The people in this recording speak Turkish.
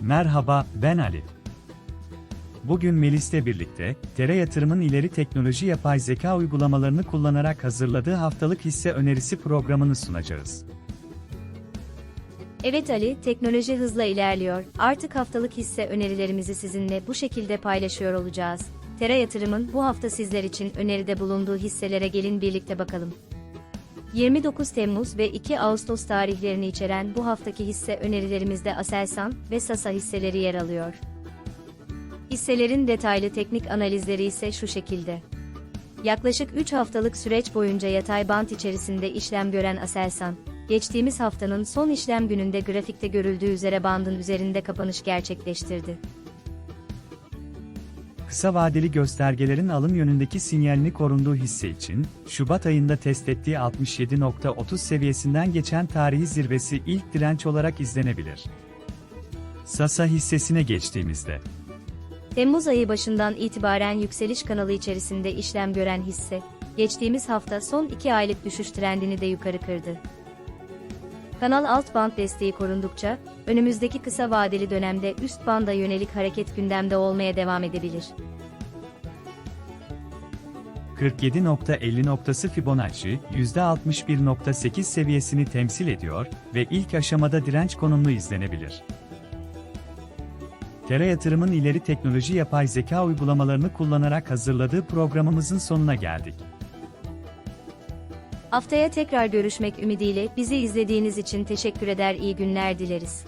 Merhaba, ben Ali. Bugün Melis'le birlikte, Tera Yatırım'ın ileri teknoloji yapay zeka uygulamalarını kullanarak hazırladığı haftalık hisse önerisi programını sunacağız. Evet Ali, teknoloji hızla ilerliyor. Artık haftalık hisse önerilerimizi sizinle bu şekilde paylaşıyor olacağız. Tera Yatırım'ın bu hafta sizler için öneride bulunduğu hisselere gelin birlikte bakalım. 29 Temmuz ve 2 Ağustos tarihlerini içeren bu haftaki hisse önerilerimizde Aselsan ve Sasa hisseleri yer alıyor. Hisselerin detaylı teknik analizleri ise şu şekilde. Yaklaşık 3 haftalık süreç boyunca yatay bant içerisinde işlem gören Aselsan, geçtiğimiz haftanın son işlem gününde grafikte görüldüğü üzere bandın üzerinde kapanış gerçekleştirdi. Kısa vadeli göstergelerin alım yönündeki sinyalini korunduğu hisse için, Şubat ayında test ettiği 67.30 seviyesinden geçen tarihi zirvesi ilk direnç olarak izlenebilir. Sasa hissesine geçtiğimizde, Temmuz ayı başından itibaren yükseliş kanalı içerisinde işlem gören hisse, geçtiğimiz hafta son 2 aylık düşüş trendini de yukarı kırdı. Kanal alt band desteği korundukça, önümüzdeki kısa vadeli dönemde üst banda yönelik hareket gündemde olmaya devam edebilir. 47.50 noktası Fibonacci, %61.8 seviyesini temsil ediyor ve ilk aşamada direnç konumlu izlenebilir. Tera Yatırım'ın ileri teknoloji yapay zeka uygulamalarını kullanarak hazırladığı programımızın sonuna geldik. Haftaya tekrar görüşmek ümidiyle bizi izlediğiniz için teşekkür eder iyi günler dileriz.